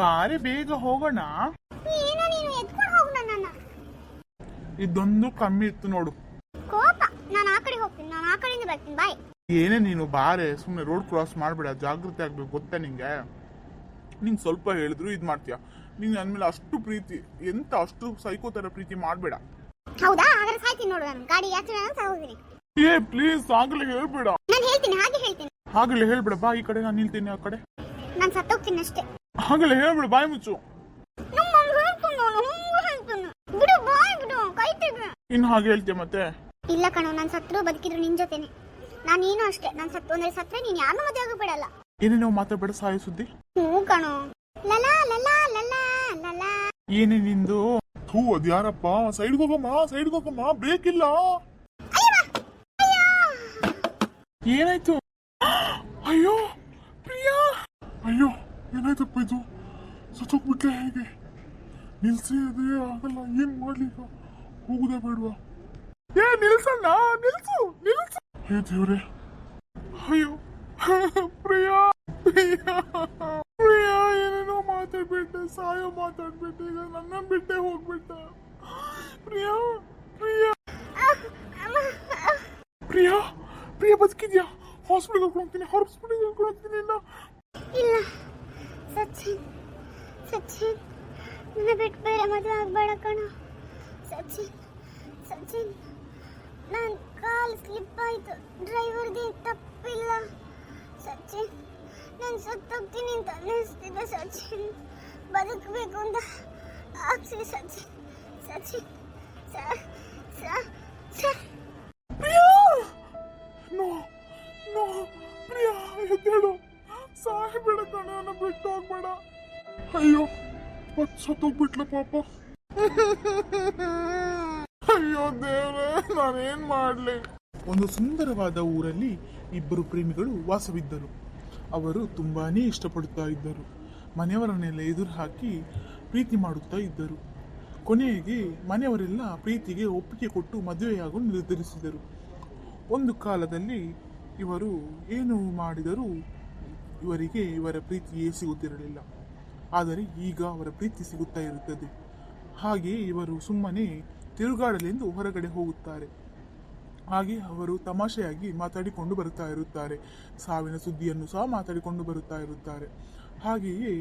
ಬಾರೆ ಬೇಗ ಹೋಗೋಣ. ಇದೊಂದು ಕಮ್ಮಿ ಇತ್ತು ನೋಡು. ಕೋಪ. ನಾನು ಆ ಕಡೆ ಹೋಗ್ತೀನಿ. ನಾನು ಆ ಕಡೆಯಿಂದ ಬರ್ತೀನಿ. ಬಾಯ್ ಏನೇ ನೀನು ಬಾರೆ ಸುಮ್ಮನೆ ರೋಡ್ ಕ್ರಾಸ್ ಮಾಡಬೇಡ. ಜಾಗೃತಿ ಆಗ್ಬೇಕು ಗೊತ್ತಾ ನಿಂಗೆ? ನಿಂಗೆ ಸ್ವಲ್ಪ ಹೇಳಿದ್ರು ಇದು ಮಾಡ್ತೀಯ? ನಿಂಗೆ ನನ್ನ ಮೇಲೆ ಅಷ್ಟು ಪ್ರೀತಿ ಎಂತ ಅಷ್ಟು ಸೈಕೋ ಥರ ಪ್ರೀತಿ ಮಾಡಬೇಡ. ಹೌದಾ? ಹಾಗಾದ್ರೆ ಸಾಯ್ತೀನಿ ನೋಡು ನಾನು. ಗಾಡಿ ಯಾತ್ರೆ ಹೋಗ್ತೀನಿ. ಏ ಪ್ಲೀಸ್ ಆಗಲೇ ಹೇಳ್ಬೇಡ. ನಾನು ಹೇಳ್ತೀನಿ ಹಾಗೆ ಹೇಳ್ತೀನಿ. ಆಗಲೇ ಹೇಳ್ಬೇಡ ಬಾ ಈ ಕಡೆ ನಾನು ನಿಲ್ತೀನಿ ಆ ಕಡೆ. ನಾನು ಸತ್ತೋಗ್ತೀನಿ ಅಷ್ಟೇ. ಆಗಲೇ ಹೇಳ್ಬಿಡು ಬಾಯಿ ಮುಚ್ಚು. ಬಿಡು ಬಾಯ್ ಬಿಡು ಕೈ ತೆಗೆ ಇನ್ನು ಹಾಗೆ ಹೇಳ್ತೀಯ ಮತ್ತೆ? ಇಲ್ಲ ಕಣೋ ನಾನು ಸತ್ರು ಬದುಕಿದ್ರು ನಿನ್ ಜೊತೆನೆ. ನಾನು ನೀನು ಅಷ್ಟೇ ನಾನು ಸತ್ತು ಅಂದ್ರೆ ಸತ್ರೆ ನೀನು ಯಾರು ಮದುವೆ ಆಗಬೇಡಲ್ಲ ಏನೇನೋ ಮಾತಾಡಬೇಡ ಸಾಯ ಸುದ್ದಿ. ಹ್ಞೂ ಕಣೋ. ಲಲಾ ಲಲಾ ಲಲಾ ಲಲಾ. ಏನೇ ನಿಂದು? ಥೂ ಅದು ಯಾರಪ್ಪ? ಸೈಡ್ಗೆ ಹೋಗಮ್ಮ ಸೈಡ್ಗೆ ಹೋಗಮ್ಮ ಬ್ರೇಕ್ ಇಲ್ಲ ಏನಾಯ್ತು ಅಯ್ಯೋ ಪ್ರಿಯಾ ಅಯ್ಯೋ ಏನಾಯ್ತಪ್ಪ ಇದು ಸತ್ತೋಗ್ಬಿಟ್ಟೆ ಹೇಗೆ? ನಿಲ್ಸಿ ಅದೇ ಆಗಲ್ಲ, ಏನ್ ಮಾಡ್ಲಿ ಹೋಗುದೇ ಬೇಡವಾ? ಏ, ನಿಲ್ಸಣ್ಣ, ನಿಲ್ಸು ನಿಲ್ಸು. ಹೇ ದೇವ್ರೆ. ಅಯ್ಯೋ, ಪ್ರಿಯಾ ಪ್ರಿಯಾ ಪ್ರಿಯಾ, ಏನೇನೋ ಮಾತಾಡ್ಬಿಟ್ಟೆ ಸಾಯೋ ಮಾತಾಡ್ಬಿಟ್ಟೆ ಈಗ ನನ್ನ ಬಿಟ್ಟೆ ಹೋಗ್ಬಿಟ್ಟೆ ಪ್ರಿಯಾ ಪ್ರಿಯಾ. ಪ್ರಿಯಾ ಪ್ರಿಯಾ, ಬದುಕಿದ್ಯಾ? ಹಾಸ್ಪಿಟಲ್ ಹೋಗ್ತೀನಿ ಹಾಸ್ಪಿಟಲ್ ಕರ್ಕೊಂಡು ಹೋಗ್ತೀನಿ ಇಲ್ಲ ಇಲ್ಲ. ಸಚಿನ್ ಸಚಿನ್ ನನ್ನ ಬಿಟ್ಟು ಬೇರೆ ಮದುವೆ ಆಗಬೇಡ ಕಣ. ಸಚಿನ್ ಸಚಿನ್ ನನ್ನ ಕಾಲು ಸ್ಲಿಪ್ ಆಯ್ತು. ಡ್ರೈವರ್ಗೆ ತಪ್ಪಿಲ್ಲ. ಸಚಿನ್ ನಾನು ಸತ್ತೋಗ್ತೀನಿ ಅಂತ ಅನ್ನಿಸ್ತಿದೆ ಸಚಿನ್ ಬದುಕಬೇಕು ಅಂತ ಆಸೆ ಸಚಿನ್ ಸಚಿನ್ ಸರ್ ಸ ಸ. ಸಾಯಬೇಡ ಕಣ ಬಿಟ್ಟು ಹೋಗ್ಬೇಡ. ಅಯ್ಯೋ ಮತ್ತೆ ಸತ್ತೋಗ್ಬಿಟ್ಲ ಪಾಪ. ಅಯ್ಯೋ ದೇವ್ರೆ, ನಾನೇನ್ ಮಾಡ್ಲಿ? ಒಂದು ಸುಂದರವಾದ ಊರಲ್ಲಿ ಇಬ್ಬರು ಪ್ರೇಮಿಗಳು ವಾಸವಿದ್ದರು. ಅವರು ತುಂಬಾನೇ ಇಷ್ಟಪಡುತ್ತಾ ಇದ್ದರು. ಮನೆಯವರನ್ನೆಲ್ಲ ಎದುರು ಹಾಕಿ ಪ್ರೀತಿ ಮಾಡುತ್ತಾ ಇದ್ದರು. ಕೊನೆಗೆ ಮನೆಯವರೆಲ್ಲ ಪ್ರೀತಿಗೆ ಒಪ್ಪಿಗೆ ಕೊಟ್ಟು ಮದುವೆಯಾಗಲು ನಿರ್ಧರಿಸಿದರು. ಒಂದು ಕಾಲದಲ್ಲಿ ಇವರು ಏನು ಮಾಡಿದರೂ? ಇವರಿಗೆ ಇವರ ಪ್ರೀತಿಯೇ ಸಿಗುತ್ತಿರಲಿಲ್ಲ. ಆದರೆ ಈಗ ಅವರ ಪ್ರೀತಿ ಸಿಗುತ್ತಾ ಇರುತ್ತದೆ. ಹಾಗೆ ಇವರು ಸುಮ್ಮನೆ ತಿರುಗಾಡಲೆಂದು ಹೊರಗಡೆ ಹೋಗುತ್ತಾರೆ. ಹಾಗೆ ಅವರು ತಮಾಷೆಯಾಗಿ ಮಾತಾಡಿಕೊಂಡು ಬರುತ್ತಾ ಇರುತ್ತಾರೆ. ಸಾವಿನ ಸುದ್ದಿಯನ್ನು ಸಹ ಮಾತಾಡಿಕೊಂಡು ಬರುತ್ತಾ ಇರುತ್ತಾರೆ. ಹಾಗೆಯೇ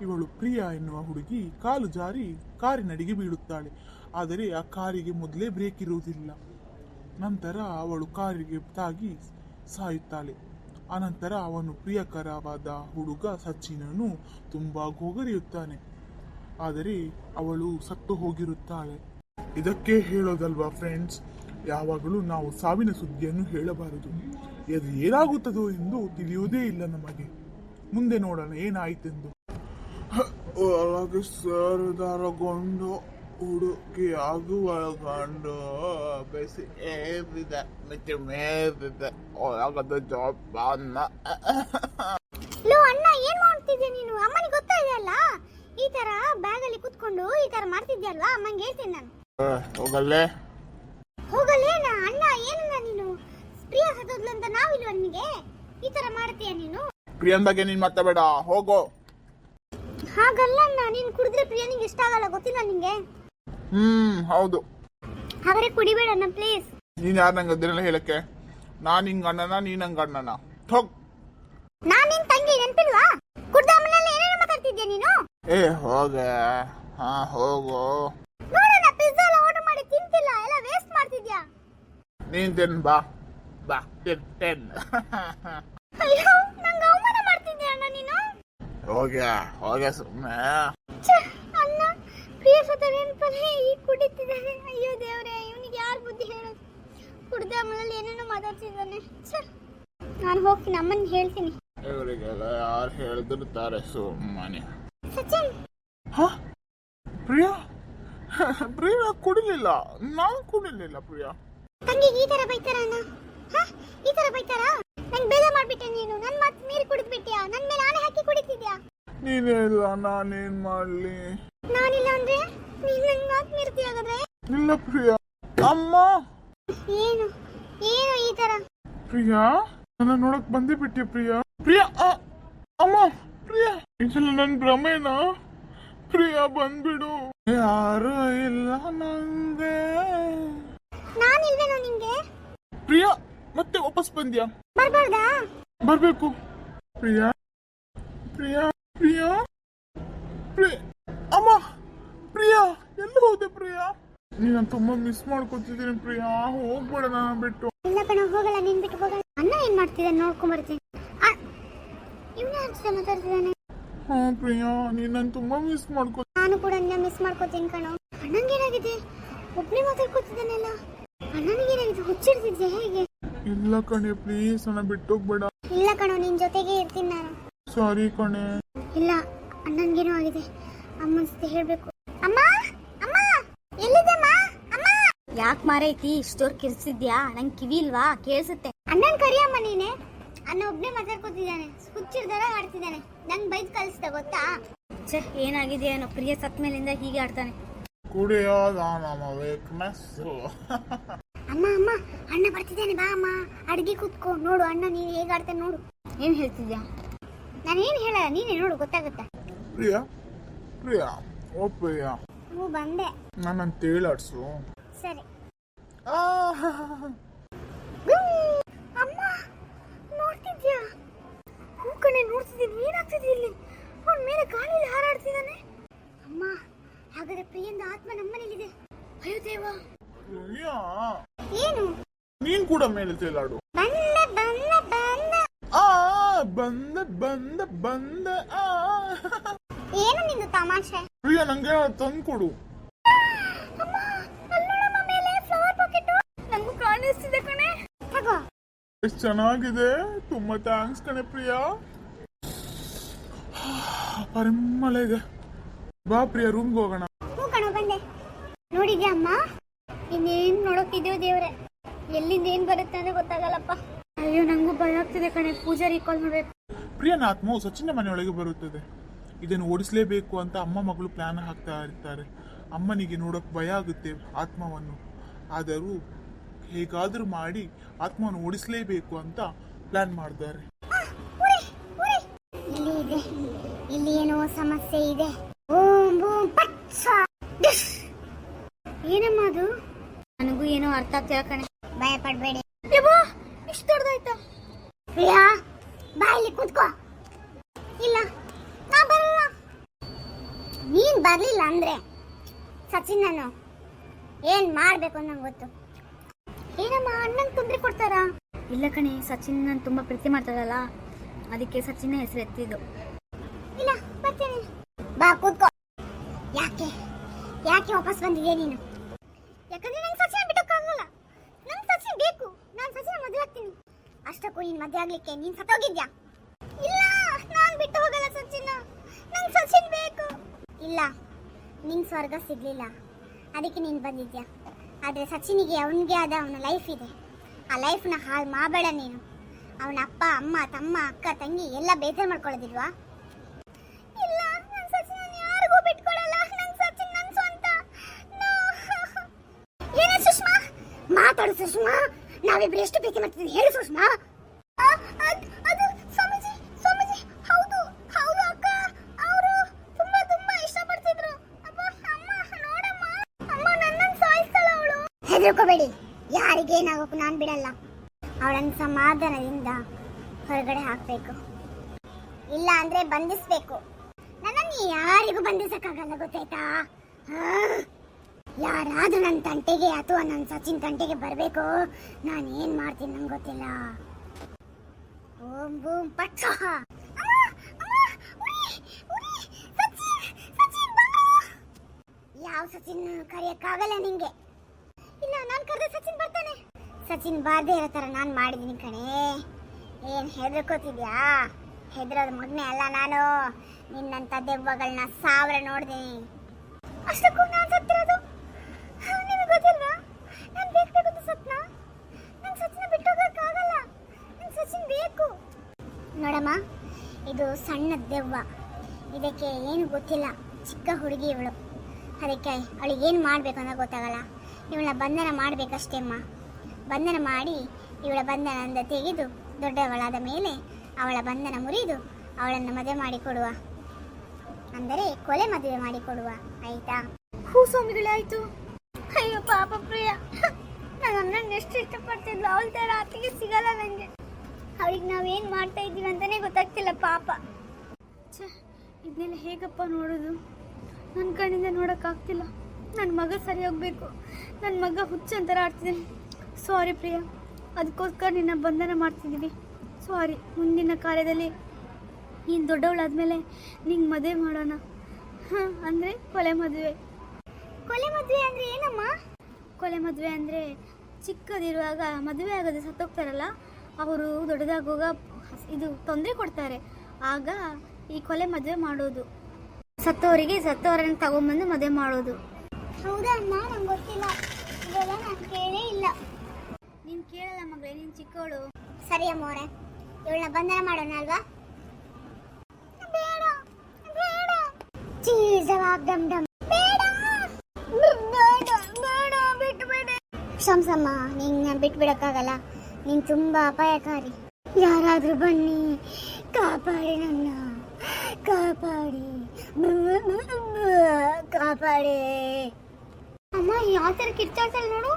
ಇವಳು ಪ್ರಿಯಾ ಎನ್ನುವ ಹುಡುಗಿ ಕಾಲು ಜಾರಿ ಕಾರಿನಡಿಗೆ ಬೀಳುತ್ತಾಳೆ. ಆದರೆ ಆ ಕಾರಿಗೆ ಮೊದಲೇ ಬ್ರೇಕ್ ಇರುವುದಿಲ್ಲ. ನಂತರ ಅವಳು ಕಾರಿಗೆ ತಾಗಿ ಸಾಯುತ್ತಾಳೆ. ಅನಂತರ ಅವನು ಪ್ರಿಯಕರವಾದ ಹುಡುಗ ಸಚಿನನು ತುಂಬ ಗೋಗರಿಯುತ್ತಾನೆ. ಆದರೆ ಅವಳು ಸತ್ತು ಹೋಗಿರುತ್ತಾಳೆ. ಇದಕ್ಕೆ ಹೇಳೋದಲ್ವಾ ಫ್ರೆಂಡ್ಸ್? ಯಾವಾಗಲೂ ನಾವು ಸಾವಿನ ಸುದ್ದಿಯನ್ನು ಹೇಳಬಾರದು. ಅದು ಏನಾಗುತ್ತದೋ ಎಂದು ತಿಳಿಯುವುದೇ ಇಲ್ಲ ನಮಗೆ. ಮುಂದೆ ನೋಡೋಣ ಏನಾಯಿತೆಂದು. ಒಳಗೆ ಸೇರಿದರಗೊಂಡು ಹುಡುಗಿ ಬಸ್ ಏರಿದೆ ಮಿತಿ ಮೇರಿದೆ ಒಳಗದ ಜೋಪಾನ ಲೋ ಅಣ್ಣ ಏನ್ ಮಾಡ್ತಿದ್ದೆ ನೀನು? ಅಮ್ಮನಿಗೆ ಗೊತ್ತಾಗಲ್ಲ ಈ ತರ ಬ್ಯಾಗ್ ಅಲ್ಲಿ ಕುತ್ಕೊಂಡು ಈ ತರ ಮಾಡ್ತಿದ್ಯಲ್ವಾ ಅಮ್ಮಂಗೆ ಹೇಳ್ತೀನಿ ನಾನು. ಹೋಗಲ್ಲೇ? ಹೋಗಲ್ಲೇನ ಅಣ್ಣ? ಏನನ್ನ ನೀನು? ಪ್ರಿಯಾ ಸತ್ತೋದ್ಲು ಅಂತ ನಾವಿಲ್ವ ನಿನಗೆ ಈ ತರ ಮಾಡ್ತೀಯ ನೀನು? ಪ್ರಿಯನ್ ಬಗ್ಗೆ ನೀನ್ ಮಾತಾಡಬೇಡ ಹೋಗೋ. ಹಾಗಲ್ಲ ಅಣ್ಣ ನೀನು ಕುಡಿದ್ರೆ ಪ್ರಿಯನಿಗೆ ಇಷ್ಟ ಆಗಲ್ಲ ಗೊತ್ತಿಲ್ಲ ನಿಂಗೆ? ಹ್ಮ್ ಹೌದು. ಅವರೇ ಕುಡಿಬೇಡ ಅಣ್ಣ ಪ್ಲೀಸ್ ನೀನ್ ಯಾರು ನಂಗೆ ಅದಿರಲ್ಲ ಹೇಳಕ್ಕೆ? ನಾನ್ ಹಿಂಗ ಅಣ್ಣನ ನೀನ್ ಹಂಗ ಅಣ್ಣನ. ಥೋಕ್ ನಾನ್ ನಿನ್ ತಂಗಿ ನೆನಪಿಲ್ವಾ? ಕುಡ್ದ ಅಮ್ಮನಲ್ಲಿ ಏನೇನು ಮಾತಾಡ್ತಿದ್ಯಾ ನೀನು? ಏ ಹೋಗ. ಹಾ ಹೋಗು. ನೋಡಣ್ಣ ಪಿಜ್ಜಾ ಎಲ್ಲ ಆರ್ಡರ್ ಮಾಡಿ ತಿಂತಿಲ್ಲ ಎಲ್ಲ ವೇಸ್ಟ್ ಮಾಡ್ತಿದ್ಯಾ? ನೀನ್ ತಿನ್ ಬಾ. ಬಾ ತಿನ್ ತಿನ್. ಅಯ್ಯೋ ನಂಗೆ ಅವಮಾನ ಮಾಡ್ತಿದ್ಯಾ ಅಣ್ಣ ನೀನು? ಹೋಗ್ಯಾ ಹೋಗ್ಯಾ ಸುಮ್ಮನೆ ಪ್ರಿಯ ನೆನಪಲ್ಲೇ ಈಗ ಕುಡಿತಿದ್ದಾನೆ. ಅಯ್ಯೋ ದೇವ್ರೆ ಇವನಿಗೆ ಯಾರು ಬುದ್ಧಿ ಹೇಳೋದು? ಕುಡ್ದ ಆಮೇಲೆ ಏನೇನೋ ಮಾತಾಡ್ತಿದ್ದಾನೆ. ಸರ್ ನಾನು ಹೋಗ್ತೀನಿ ಅಮ್ಮನ ಹೇಳ್ತೀನಿ. ಇವರಿಗೆಲ್ಲ ಯಾರು ಹೇಳಿದ್ರು ತಾರೆ ಸುಮ್ಮನೆ. ಸಚಿನ್! ಹಾ? ಪ್ರಿಯಾ? ಪ್ರಿಯಾ ಕುಡಿಲಿಲ್ಲ. ನಾನು ಕುಡಿಲಿಲ್ಲ ಪ್ರಿಯಾ. ತಂಗಿ ಈ ತರ ಬೈತಾರ ಅಣ್ಣ? ಹ? ಈ ತರ ಬೈತಾರ? ನಂಗೆ ಬೇಲೆ ಮಾಡ್ಬಿಟ್ಟೆ ನೀನು. ನನ್ನ ಮಾತು ಮೀರಿ ಕುಡಿದ್ಬಿಟ್ಯಾ? ನನ್ನ ಮೇಲೆ ಆನೆ ಹಾಕಿ ಕುಡಿತಿದ್ಯಾ? ನೀನೇ ಇಲ್ಲ ನಾನೇನ್ ಮಾಡ್ಲಿ? ನಾನಿಲ್ಲ ಅಂದ್ರೆ? ನೀನ್ ನನ್ ಮಾತು ಇಲ್ಲ ಪ್ರಿಯಾ. ಅಮ್ಮ! ಏನು? ಏನು ಈ ತರ? ಪ್ರಿಯಾ ನನ್ನ ನೋಡಕ್ ಬಂದೇ ಬಿಟ್ಟೆ ಪ್ರಿಯಾ. ಪ್ರಿಯಾ ಆ, ಅಮ್ಮ! ಪ್ರಿಯಾ! ಇದೆಲ್ಲ ನನ್ ಭ್ರಮೇನ? ಪ್ರಿಯಾ ಬಂದ್ಬಿಡು. ಯಾರು ಇಲ್ಲ ನಂಗೆ. ನಾನಿಲ್ವೇನೋ ನಿಂಗೆ? ಪ್ರಿಯಾ ಮತ್ತೆ ವಾಪಸ್ ಬಂದ್ಯಾ? ಬರ್ಬಾರ್ದಾ? ಬರ್ಬೇಕು. ಪ್ರಿಯಾ ಪ್ರಿಯಾ ಪ್ರಿಯ ಅಮ್ಮ ಪ್ರಿಯಾ ಎಲ್ಲ ಹೋದೆ ಪ್ರಿಯಾ. ನೀನ್ ತುಂಬಾ ಮಿಸ್ ಮಾಡ್ಕೊತಿದ್ದೀನಿ ಪ್ರಿಯಾ. ಹೋಗ್ಬೇಡ ನಾನು ಬಿಟ್ಟು. ಇಲ್ಲ ಕಣ ಹೋಗಲ್ಲ ನೀನ್ ಬಿಟ್ಟು ಹೋಗಲ್ಲ. ಅಣ್ಣ ಏನ್ ಮಾಡ್ತಿದ್ದಾನೆ ನೋಡ್ಕೊಂಡ್ ಬರ್ತೀನಿ. ಇವನೇ ಜೊತೆ ಮಾತಾಡ್ತಿದ್ದಾನೆ ಹಾ ಪ್ರಿಯಾ ನೀನ್ ನನ್ ತುಂಬಾ ಮಿಸ್ ಮಾಡ್ಕೊ ನಾನು ಕೂಡ ನಿನ್ನ ಮಿಸ್ ಮಾಡ್ಕೊತೀನಿ ಕಣೋ. ಅಣ್ಣಂಗೆ ಏನಾಗಿದೆ? ಒಬ್ನೇ ಮಾತಾಡ್ಕೊತಿದ್ದಾನಲ್ಲ. ಅಣ್ಣನಿಗೆ ಏನಾಗಿದೆ? ಹುಚ್ಚಿಡ್ತಿದ್ದೆ ಹೇಗೆ? ಇಲ್ಲ ಕಣೆ ಪ್ಲೀಸ್ ನನ್ನ ಬಿಟ್ಟೋಗ್ಬೇಡ. ಇಲ್ಲ ಕಣೋ ನಿನ್ ಜೊತೆಗೆ ಇರ್ತೀನಿ ನಾನು. ಸಾರಿ ಕಣೆ. ಇಲ್ಲ ಅಣ್ಣನ್ಗೇನೋ ಆಗಿದೆ. ಅಮ್ಮ ಜೊತೆ ಹೇಳ್ಬೇಕು. ಅಮ್ಮ! ಯಾಕೆ ಮಾರೈತಿ? ಇಷ್ಟೋರ್ ಕಿರ್ಸಿದ್ಯಾ? ನಂಗೆ ಕಿವಿ ಇಲ್ವಾ? ಕೇಳಿಸುತ್ತೆ. ಅಣ್ಣನ್ ಕರಿಯಮ್ಮ ನೀನೆ? ಅಣ್ಣ ಒಬ್ನೇ ಮಾತಾಡ್ಕೊತಿದ್ದಾನೆ ಹುಚ್ಚಿರ್ದಾರ ಆಡ್ತಿದ್ದಾನೆ. ನಂಗ್ ಬೈದ್ ಕಲಿಸ್ದ ಗೊತ್ತಾ? ಛೆ ಏನಾಗಿದೆ ಏನೋ? ಪ್ರಿಯ ಸತ್ ಮೇಲಿಂದ ಹೀಗೆ ಆಡ್ತಾನೆ. ಕುಡಿಯೋದ ನಮ್ಮ ವೀಕ್ನೆಸ್ ಅಮ್ಮ ಅಮ್ಮ ಅಣ್ಣ ಬರ್ತಿದ್ದಾನೆ ಬಾ ಅಮ್ಮ. ಅಡ್ಗೆ ಕೂತ್ಕೋ. ನೋಡು ಅಣ್ಣ ನೀನು ಹೇಗೆ ಆಡ್ತಾನೆ ನೋಡು. ಏನ್ ಹೇಳ್ತಿದ್ಯಾ? ನಾನು ಏನು ಹೇಳಲ್ಲ ನೀನೇ ನೋಡು ಗೊತ್ತಾಗುತ್ತೆ. ಪ್ರಿಯಾ ಪ್ರಿಯಾ ಓ ಪ್ರಿಯಾ. ಹ್ಞೂ ಬಂದೆ. ನನ್ನ ತೇಲಾಡ್ಸು ಸರಿ. ಅಮ್ಮ ನೋಡ್ತಿದ್ಯಾ? ಹೂ ಕಣೆ ನೋಡ್ತಿದ್ದೀನಿ ಏನಾಗ್ತಿದೆ ಇಲ್ಲಿ? ಅವನ ಮೇಲೆ ಗಾಳಿಯಲ್ಲಿ ಹಾರಾಡ್ತಿದ್ದಾನೆ. ಅಮ್ಮ ಹಾಗಾದ್ರೆ ಪ್ರಿಯಂದ ಆತ್ಮ ನಮ್ಮನೇಲಿದೆ ಅಯ್ಯೋ ದೇವ ಏನು? ನೀನ್ ಕೂಡ ಮೇಲೆ ತೇಲಾಡು. ಬಂದ ಬಂದ ಬಂದ. ಆ ಬಂದ ಬಂದ ಬಂದ ಆ. ಏನು ನಿಂದು ತಮಾಷೆ? ಪ್ರಿಯಾ ನಂಗೆ ತಂದ್ಕೊಡು ಅಮ್ಮ ಅಲ್ಲೋಡಮ್ಮ ಮೇಲೆ ಫ್ಲವರ್ ಪಾಕೆಟ್ ನಂಗೂ ಕಾಣಿಸ್ತಿದೆ ಕಣೆ ತಗೋ ಎಷ್ಟು ಚೆನ್ನಾಗಿದೆ? ತುಂಬಾ ಥ್ಯಾಂಕ್ಸ್ ಕಣೆ ಪ್ರಿಯಾ. ಪರಿಮಳ ಇದೆ ಬಾ ಪ್ರಿಯಾ ರೂಮ್ಗೆ ಹೋಗೋಣ. ಹ್ಞೂ ಕಣೋ ಬಂದೆ. ನೋಡಿದ್ಯಾ ಅಮ್ಮ? ಇನ್ನೇನು ನೋಡೋಕಿದ್ದೇವು ದೇವ್ರೆ. ಎಲ್ಲಿಂದ ಏನ್ ಬರುತ್ತೆ ಅಂತ ಗೊತ್ತಾಗಲ್ಲಪ್ಪ. ಅಯ್ಯೋ ನಂಗೂ ಭಯ ಆಗ್ತಿದೆ ಕಣೆ. ಪೂಜಾರಿ ಕಾಲ್ ಮಾಡ್ಬೇಕು. ಪ್ರಿಯನ ಆತ್ಮವು ಸಚಿನ ಮನೆಯೊಳಗೆ ಬರುತ್ತದೆ. ಇದನ್ನು ಓಡಿಸಲೇಬೇಕು ಅಂತ ಅಮ್ಮ ಮಗಳು ಪ್ಲಾನ್ ಹಾಕ್ತಾ ಇರ್ತಾರೆ. ಅಮ್ಮನಿಗೆ ನೋಡೋಕೆ ಭಯ ಆಗುತ್ತೆ ಆತ್ಮವನ್ನು. ಆದರೂ ಹೇಗಾದರೂ ಮಾಡಿ ಆತ್ಮವನ್ನು ಓಡಿಸಲೇಬೇಕು ಅಂತ ಪ್ಲಾನ್ ಮಾಡಿದ್ದಾರೆ ಇಲ್ಲಿ ಇದೆ. ಇಲ್ಲಿ ಏನೋ ಸಮಸ್ಯೆ ಇದೆ. ಬೂಮ್ ಪಚ್ಚ. ಏನಮ್ಮ ಅದು? ನನಗೂ ಏನೋ ಅರ್ಥ ಆಗ್ತಿಲ್ಲ ಭಯ ಪಡ್ಬೇಡಿ ಇಷ್ಟು ದೊಡ್ಡದಾಯ್ತಾ? ಪ್ರಿಯಾ ಬಾ ಇಲ್ಲಿ ಕೂತ್ಕೋ. ಇಲ್ಲ, ನಾ ಬರಲ್ಲ. ನೀನ್ ಬರ್ಲಿಲ್ಲ ಅಂದ್ರೆ ಸಚಿನ್ ನಾನು ಏನ್ ಮಾಡ್ಬೇಕು ನಂಗೆ ಗೊತ್ತು. ಏನಮ್ಮ ಅಣ್ಣನ್ ತೊಂದ್ರೆ ಕೊಡ್ತಾರಾ? ಇಲ್ಲ ಕಣೆ, ಸಚಿನ್ ನಾನು ತುಂಬಾ ಪ್ರೀತಿ ಮಾಡ್ತಾರಲ್ಲ ಅದಕ್ಕೆ ಸಚಿನ್ ಹೆಸರು ಎತ್ತಿದ್ದು. ಇಲ್ಲ, ಬರ್ತೀನಿ. ಬಾ, ಕೂತ್ಕೋ. ಯಾಕೆ? ಯಾಕೆ ವಾಪಸ್ ಬಂದಿದೆ ನೀನು? ಯಾಕಂದ್ರೆ ನಂಗೆ ಸಚಿನ ಬಿಟ್ಟೋಕ್ಕಾಗಲ್ಲ ನಂಗೆ ಸಚಿನ್ ಬೇಕು. ನಾನು ಸಚಿನ ಮದುವೆ ಆಗ್ತೀನಿ. ಅಷ್ಟಕ್ಕೂ ನೀನು ಮದುವೆ ಆಗ್ಲಿಕ್ಕೆ ನೀನ್ ಸತ್ತೋಗಿದ್ಯಾ? ಇಲ್ಲ, ನಾನು ಬಿಟ್ಟು ಹೋಗಲ್ಲ ಸಚಿನ ನಂಗೆ ಸಚಿನ್ ಬೇಕು. ಇಲ್ಲ ನಿಂಗ್ ಸ್ವರ್ಗ ಸಿಗ್ಲಿಲ್ಲ. ಅದಕ್ಕೆ ನೀನ್ ಬಂದಿದ್ಯಾ? ಆದ್ರೆ ಸಚಿನಿಗೆ ಅವನಿಗೆ ಆದ ಅವನ ಲೈಫ್ ಇದೆ. ಆ ಲೈಫ್ನ ಹಾಳು ಮಾಡಬೇಡ ನೀನು. ಅವನ ಅಪ್ಪ, ಅಮ್ಮ, ತಮ್ಮ, ಅಕ್ಕ, ತಂಗಿ ಎಲ್ಲ ಬೇಜಾರು ಮಾಡ್ಕೊಳ್ಳೋದಿಲ್ವಾ? ಇಲ್ಲ ಸುಷ್ಮಾ? ಮಾತಾಡು ಸುಷ್ಮಾ. ನಾವಿಬ್ರು ಎಷ್ಟು ಪ್ರೀತಿ ಮಾಡ್ತಿದ್ವಿ ಹೇಳು ಸುಷ್ಮಾ. ಹೆದರ್ಕೋಬೇಡಿ ಯಾರಿಗೇನಾಗೋಕು ನಾನು ಬಿಡಲ್ಲ. ಅವಳನ್ನು ಸಮಾಧಾನದಿಂದ ಹೊರಗಡೆ ಹಾಕ್ಬೇಕು. ಇಲ್ಲ ಅಂದ್ರೆ ಬಂಧಿಸ್ಬೇಕು. ನನ್ನನ್ನು ಯಾರಿಗೂ ಬಂಧಿಸಕ್ಕಾಗಲ್ಲ ಗೊತ್ತಾಯ್ತಾ? ಯಾರಾದ್ರೂ ನನ್ನ ತಂಟೆಗೆ ಅಥವಾ ನನ್ನ ಸಚಿನ್ ತಂಟೆಗೆ ಬರಬೇಕು. ನಾನು ಏನ್ ಮಾಡ್ತೀನಿ ನಂಗೆ ಗೊತ್ತಿಲ್ಲ. ಓಂ ಬೂಮ್ ಪಟ್ಟ ಯಾವ ಸಚಿನ್ ಕರೆಯಕ್ಕಾಗಲ್ಲ ನಿಂಗೆ? ಇಲ್ಲ, ನಾನು ಕರೆದ ಸಚಿನ್ ಬರ್ತಾನೆ. ಸಚಿನ್ ಬಾರ್ದೇ ಇರೋ ಥರ ನಾನು ಮಾಡಿದ್ದೀನಿ ಕಣೆ. ಏನ್ ಹೆದರ್ಕೋತಿದ್ಯಾ? ಹೆದರೋದ್ ಮಗನೇ ಅಲ್ಲ ನಾನು. ನಿನ್ನಂತ ದೆವ್ವಗಳನ್ನ ಸಾವಿರ ನೋಡಿದೀನಿ. ಅಷ್ಟಕ್ಕೂ ನಾನು ಸತ್ತಿರೋದು? ನಾನು ಸಚಿನ ಸಚಿನ್ ಬೇಕು. ನೋಡಮ್ಮ, ಇದು ಸಣ್ಣ ದೆವ್ವ. ಇದಕ್ಕೆ ಏನು ಗೊತ್ತಿಲ್ಲ. ಚಿಕ್ಕ ಹುಡುಗಿ ಇವಳು. ಅದಕ್ಕೆ ಅವಳಿಗೆ ಏನು ಮಾಡಬೇಕು ಅನ್ನೋ ಗೊತ್ತಾಗಲ್ಲ. ಇವಳನ್ನ ಬಂಧನ ಮಾಡಬೇಕಷ್ಟೇ, ಅಮ್ಮ. ಬಂಧನ ಮಾಡಿ ಇವಳ ಬಂಧನದಿಂದ ತೆಗೆದು ದೊಡ್ಡವಳಾದ ಮೇಲೆ ಅವಳ ಬಂಧನ ಮುರಿದು ಅವಳನ್ನು ಮದುವೆ ಮಾಡಿಕೊಡುವ. ಅಂದರೆ ಕೊಲೆ ಮದುವೆ ಮಾಡಿಕೊಡುವ. ಆಯ್ತಾ? ಹೂ ಸ್ವಾಮಿಗಳೇ, ಆಯ್ತು. ಅಯ್ಯೋ, ಪಾಪ ಪ್ರಿಯ. ನನ್ನ ಅಣ್ಣನ ಎಷ್ಟು ಇಷ್ಟಪಡ್ತಿದ್ಲು? ಅವಳ ತರ ಅತ್ತಿಗೆ ಸಿಗಲ್ಲ ನನಗೆ ಅವಳಿಗೆ ನಾವೇನ್ ಮಾಡ್ತಾ ಇದ್ದೀವಿ ಅಂತಾನೆ ಗೊತ್ತಾಗ್ತಿಲ್ಲ, ಪಾಪ. ಛೇ, ಇದನ್ನೆಲ್ಲ ಹೇಗಪ್ಪ ನೋಡೋದು? ನನ್ನ ಕಣ್ಣಿಂದ ನೋಡೋಕ್ಕಾಗ್ತಿಲ್ಲ. ನನ್ನ ಮಗ ಸರಿ ಹೋಗ್ಬೇಕು ನನ್ನ ಮಗ ಹುಚ್ಚಂತರ ಆಡ್ತಿದ್ದೀನಿ. ಸಾರಿ ಪ್ರಿಯಾ. ಅದಕ್ಕೋಸ್ಕರ ನಿನ್ನ ಬಂಧನ ಮಾಡ್ತಿದ್ದೀವಿ ಸಾರಿ ಮುಂದಿನ ಕಾರ್ಯದಲ್ಲಿ ನೀನು ದೊಡ್ಡವಳಾದ್ಮೇಲೆ ನಿಂಗೆ ಮದುವೆ ಮಾಡೋಣ. ಹಾಂ ಅಂದರೆ ಕೊಲೆ ಮದುವೆ. ಕೊಲೆ ಮದುವೆ ಅಂದರೆ ಏನಮ್ಮ? ಕೊಲೆ ಮದುವೆ ಅಂದರೆ ಚಿಕ್ಕದಿರುವಾಗ ಮದುವೆ ಆಗದೆ ಸತ್ತೋಗ್ತಾರಲ್ಲ ಅವರು ದೊಡ್ಡದಾಗುವಾಗ ಇದು ತೊಂದರೆ ಕೊಡ್ತಾರೆ. ಆಗ ಈ ಕೊಲೆ ಮದುವೆ ಮಾಡೋದು. ಸತ್ತವರಿಗೆ ಸತ್ತವರನ್ನು ತಗೊಂಬಂದು ಮದುವೆ ಮಾಡೋದು. ಹೌದಾ ಅಮ್ಮ ನಂಗೆ ಗೊತ್ತಿಲ್ಲ. ಇದೆಲ್ಲ ನಾನು ಕೇಳೇ ಇಲ್ಲ. ನೀನು ಕೇಳಲ್ಲ ಮಗಳೇ, ನೀನು ಚಿಕ್ಕವಳು ಸರಿ ಅಮ್ಮೋರೆ ಇವಳನ್ನ ಬಂಧನ ಮಾಡೋಣ ಅಲ್ವಾ? ಬೇಡ ಬೇಡ. ಚೀಸವಾಗ ಡಮ್ ಡಮ್ ಬೇಡ ಬೇಡ ಬೇಡ ನೀನ್ ತುಂಬಾ ಅಪಾಯಕಾರಿ. ಯಾರಾದರೂ ಬನ್ನಿ, ಕಾಪಾಡಿ ನನ್ನ. ಕಾಪಾಡಿ. ಕಾಪಾಡಿ. ಅಮ್ಮ ಯಾವ ತರ ಕಿರ್ಚಾಡ್ತಾಳೆ ನೋಡು.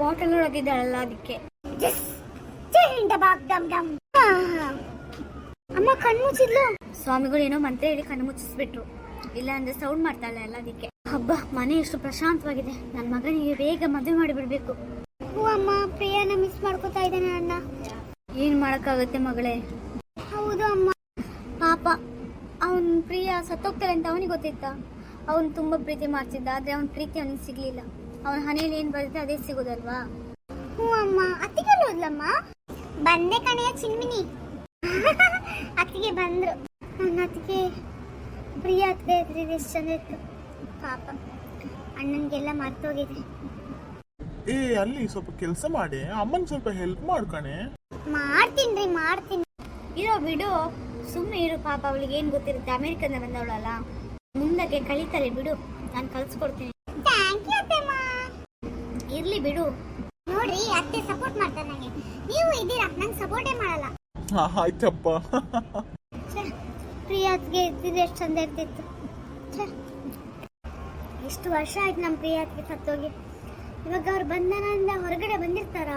ಬಾಟಲ್ ಒಳಗಿದ್ದಾಳಲ್ಲ ಅದಕ್ಕೆ. ಅಮ್ಮ ಬಾಗ್ ಮುಚ್ಚಿದ್ಲು? ಸ್ವಾಮಿಗಳು ಏನೋ ಮಂತ್ರ ಹೇಳಿ ಕಣ್ಣು ಮುಚ್ಚಿಸ್ಬಿಟ್ರು. ಇಲ್ಲ ಅಂದ್ರೆ ಸೌಂಡ್ ಮಾಡ್ತಾಳೆ ಅಲ್ಲ ಅದಕ್ಕೆ. ಹಬ್ಬ ಮನೆ ಎಷ್ಟು ಪ್ರಶಾಂತವಾಗಿದೆ. ನನ್ನ ಮಗನಿಗೆ ಬೇಗ ಮದುವೆ ಮಾಡಿಬಿಡ್ಬೇಕು. ಅಮ್ಮ ಪ್ರಿಯಾನ ಮಿಸ್ ಮಾಡ್ಕೋತಾ ಇದ್ದಾನೆ ಅಣ್ಣ ಏನ್ ಮಾಡಕ್ಕಾಗತ್ತೆ ಮಗಳೇ? ಹೌದು ಅಮ್ಮ. ಪಾಪ ಅವನ್ ಪ್ರಿಯ ಸತ್ತೋಗ್ತಾಳೆ ಅಂತ ಅವನಿಗೆ ಗೊತ್ತಿತ್ತ ಅವನು ತುಂಬಾ ಪ್ರೀತಿ ಮಾಡ್ತಿದ್ದ ಆದ್ರೆ ಅವನ ಪ್ರೀತಿ ಅವನಿಗೆ ಸಿಗ್ಲಿಲ್ಲ. ಅವನ ಹಣೆಯಲ್ಲಿ ಏನ್ ಬರುತ್ತೆ ಅದೇ ಸಿಗೋದಲ್ವಾ? ಹ್ಞೂ ಅಮ್ಮ ಅತ್ತಿಗೆ ಹೋದ್ಲಮ್ಮ? ಬಂದೆ ಕಣೆಯ ಚಿನ್ಮಿನಿ. ಅತ್ತಿಗೆ ಬಂದ್ರು. ನನ್ನ ಅತ್ತಿಗೆ ಪ್ರಿಯ ಅತ್ತಿಗೆ ಇದ್ರೆ ಎಷ್ಟು ಚಂದ ಇತ್ತು. ಪಾಪ ಅಣ್ಣನಿಗೆಲ್ಲ ಮರ್ತೋಗಿದೆ. ಏ ಅಲ್ಲಿ ಸ್ವಲ್ಪ ಕೆಲಸ ಮಾಡಿ ಅಮ್ಮನ್ ಸ್ವಲ್ಪ ಹೆಲ್ಪ್ ಮಾಡ್ಕಣೆ ಮಾಡ್ತೀನಿ ಮಾಡ್ತೀನಿ. ಇರೋ ಬಿಡು ಸುಮ್ಮನೆ ಇರು ಪಾಪ ಅವಳಿಗೆ ಏನ್ ಗೊತ್ತಿರುತ್ತೆ? ಅಮೆರಿಕದ ಬಂದವಳಲ್ಲ. ಮುಂದಕ್ಕೆ ಕಳೀತಾರೆ ಬಿಡು. ನಾನು ಕಲ್ಸ್ಕೊಡ್ತೀನಿ. ಥ್ಯಾಂಕ್ ಯು ಅತ್ತೆಮ್ಮ ಇರ್ಲಿ ಬಿಡು. ನೋಡ್ರಿ ಅತ್ತೆ ಸಪೋರ್ಟ್ ಮಾಡ್ತಾರೆ ನನಗೆ ನೀವು ಇದ್ದೀರಾ? ನಂಗೆ ಸಪೋರ್ಟೇ ಮಾಡಲ್ಲ. ಆಯ್ತಪ್ಪ. ಛೆ, ಪ್ರಿಯಾತ್ಗೆ ಇದ್ದಿದ್ದು ಎಷ್ಟು ಚಂದ ಇರ್ತಿತ್ತು. ಛೆ. ಎಷ್ಟು ವರ್ಷ ಆಯ್ತು ನಮ್ಮ ಪ್ರಿಯಾತ್ಗೆ ಸತ್ತೋಗಿ. ಇವಾಗ ಅವ್ರು ಬಂಧನದಿಂದ ಹೊರಗಡೆ ಬಂದಿರ್ತಾರ?